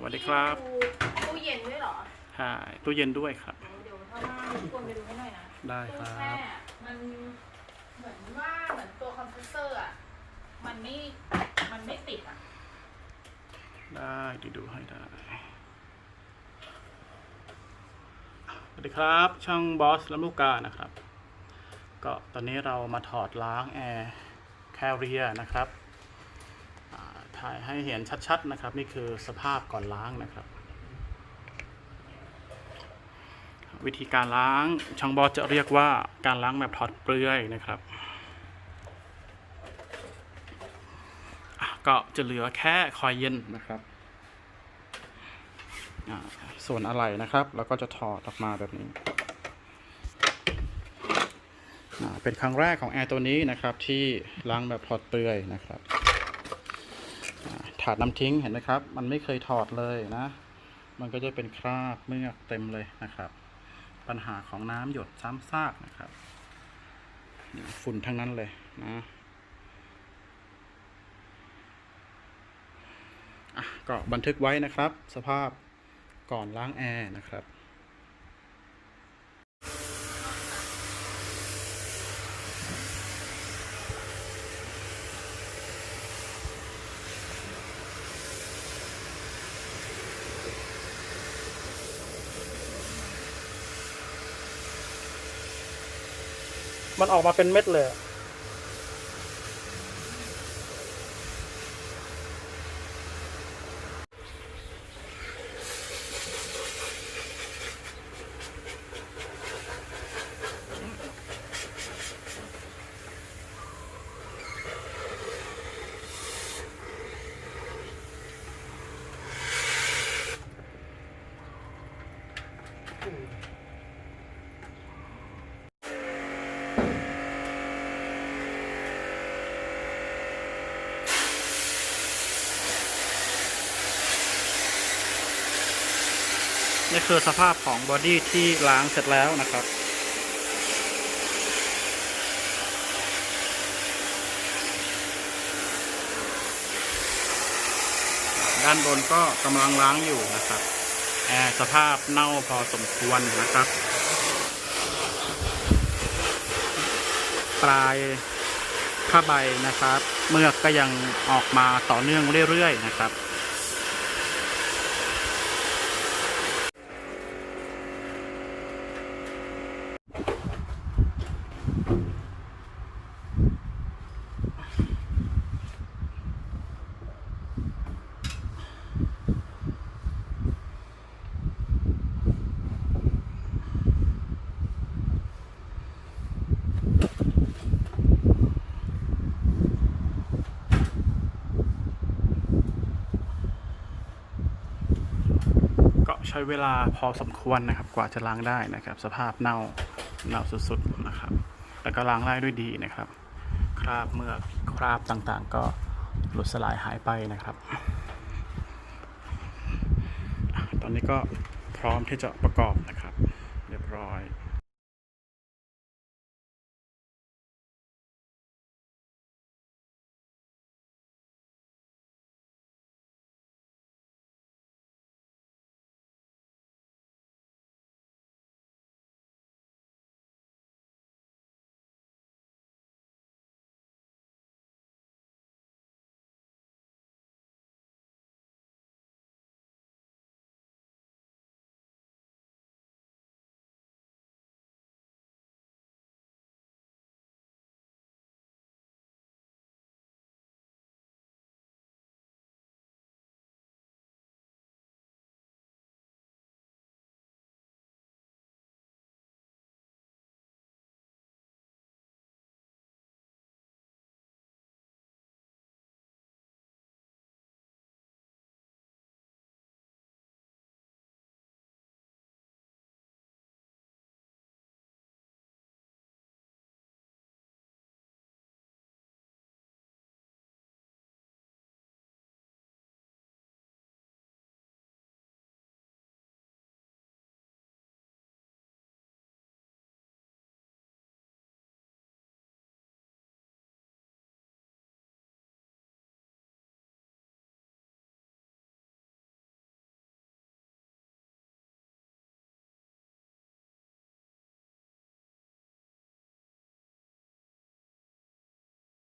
สวัสดีครับตู้เย็นด้วยเหรอใช่ตู้เย็นด้วยครับเดี๋ยวถ้าว่างควรไปดูให้หน่อยนะได้คตู้รัแช่บมันเหมือนว่าเหมือนตัวคอมเพรสเซอร์อะมันไม่มันไม่ติดอะได้ดูดูให้ได้สวัสดีครับ ช่องบอสและลูกกานะครับ ก็ตอนนี้เรามาถอดล้างแอร์แคเรียนะครับอ่า ถ่ายให้เห็นชัดๆนะครับ นี่คือสภาพก่อนล้างนะครับ วิธีการล้างช่างบอสจะเรียกว่าการล้างแบบถอดเปลือยนะครับก็จะเหลือแค่คอยเย็นนะครับส่วนอะไรนะครับเราก็จะถอดออกมาแบบนี้ เป็นครั้งแรกของแอร์ตัวนี้นะครับที่ล้างแบบถอดเปลือยนะครับาถาดน้ำทิ้งเห็นไหมครับ มันไม่เคยถอดเลยนะ มันก็จะเป็นคราบเมือกเต็มเลยนะครับ ปัญหาของน้ำหยดซ้ำซากนะครับฝุ่นทั้งนั้นเลยนะอะก็บันทึกไว้นะครับ สภาพก่อนล้างแอร์นะครับ มันออกมาเป็นเม็ดเลย นี่คือสภาพของบอดี้ที่ล้างเสร็จแล้วนะครับ ด้านบนก็กำลังล้างอยู่นะครับ แอร์สภาพเน่าพอสมควรนะครับ ปลายผ้าใบนะครับ เมือกก็ยังออกมาต่อเนื่องเรื่อยๆนะครับ ช้เวลาพอสมควรนะครับ กว่าจะล้างได้นะครับ สภาพเน่าเน่าสุดๆนะครับ แล้วก็ล้างได้ด้วยดีนะครับ คราบเมือกคราบต่างๆ ก็หลุดสลายหายไปนะครับ ตอนนี้ก็พร้อมที่จะประกอบนะครับ เรียบร้อย